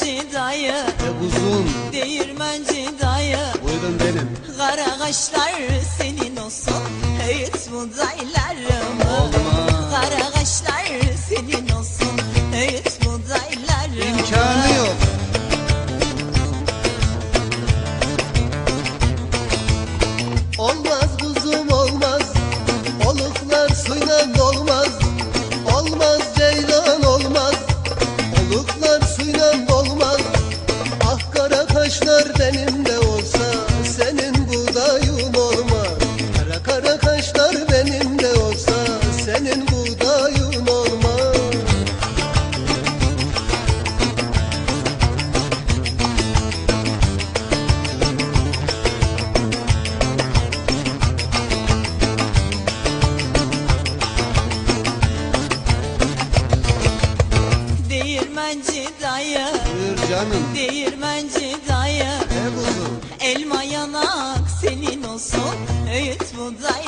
Değirmenci dayı E kuzum Değirmenci dayı. Buyurun benim. Kara kaşlar senin olsun. Öğüt buğdaylar olsun. Öğüt bu da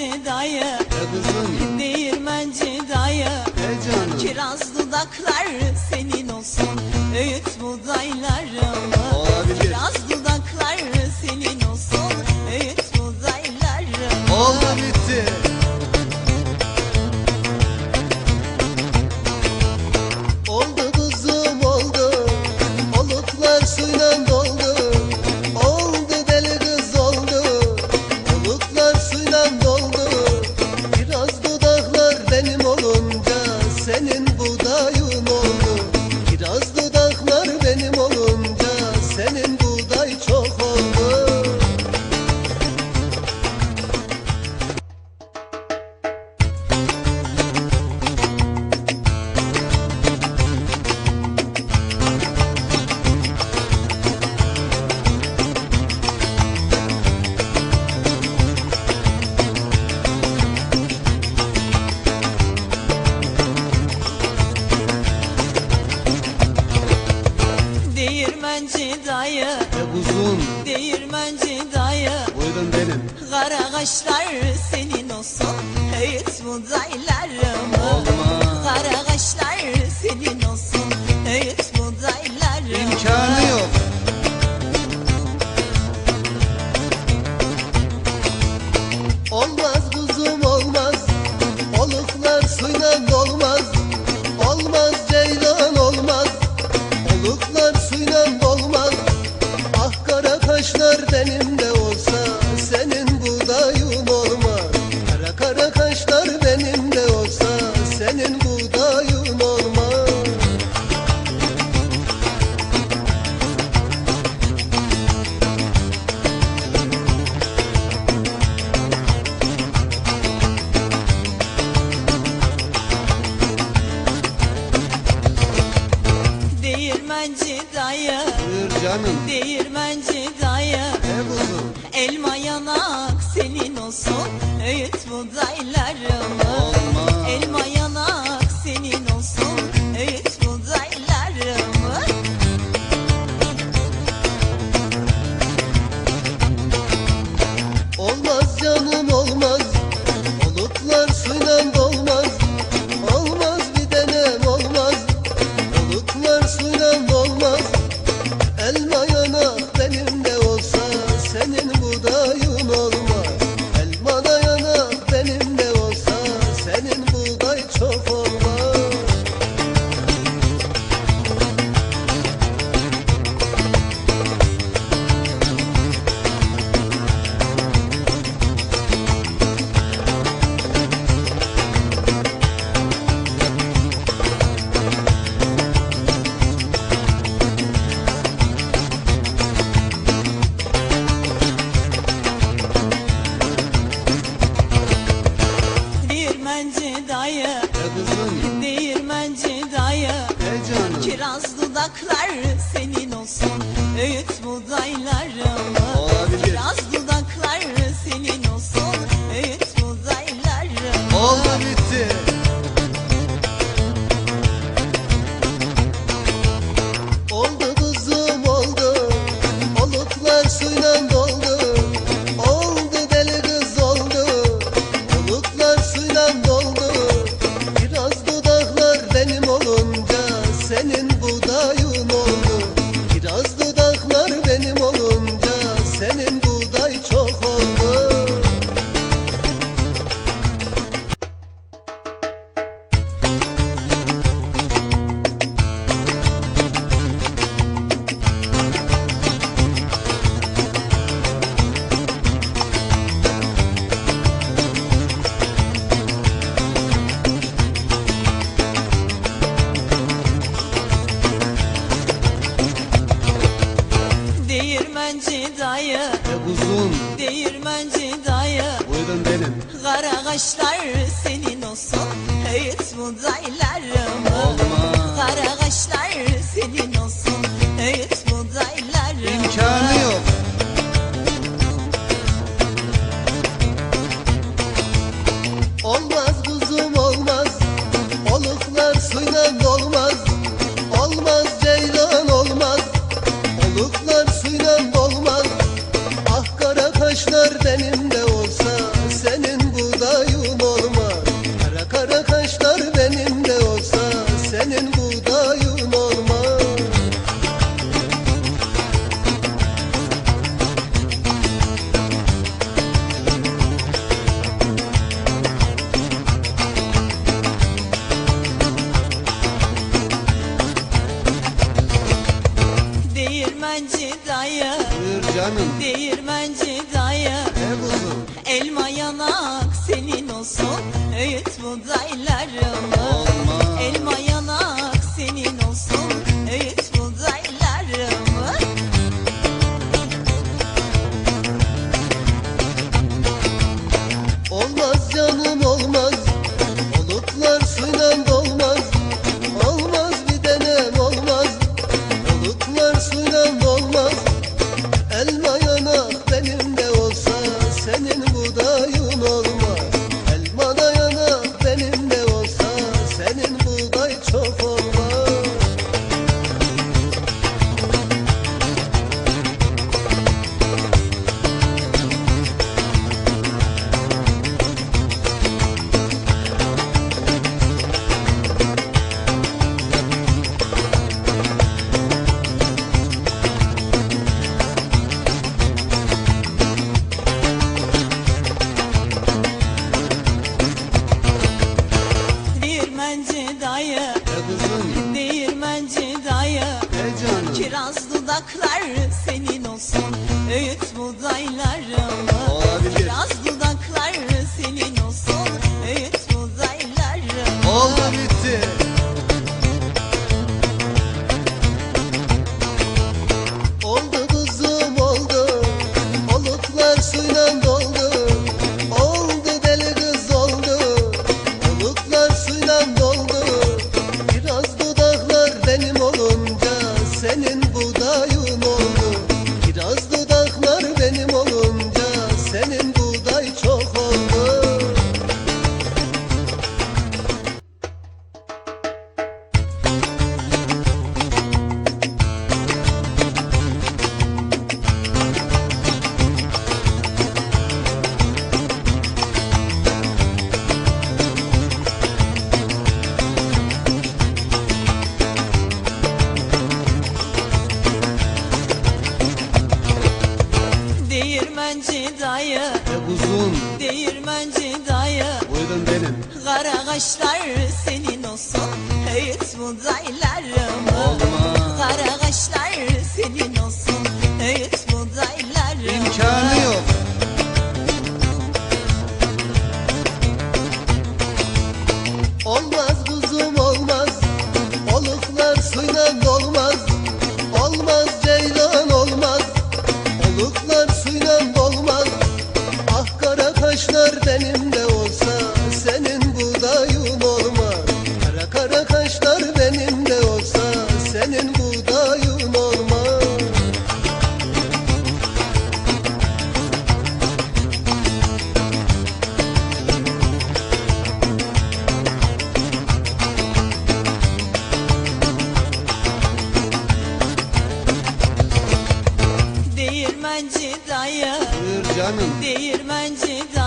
değirmenci dayı. Kızım. Değirmenci dayı Kiraz dudaklar senin olsun. Öğüt buğdaylarım kaşlar senin olsun Öğüt budaylarımı Kara kaşlar senin olsun Öğüt budaylarımı İmkanı yok. Olmaz Değirmenci dayı. Kızım. Değirmenci dayı. Kiraz dudaklar senin olsun. Öğüt buğdaylarım Değirmenci dayı. Ve kuzum Değirmenci dayı. Buyurun benim. Kara kaşlar senin olsun. Öğüt buğday dayı Değirmenci dayı. Kiraz dudaklar dayı. E kuzum Değirmenci dayı. Buyurun benim Kara kaşlar senin olsun. Öğüt buğday senin budayın olmaz. Değirmenci dayı. Buyur canım. Değirmenci dayı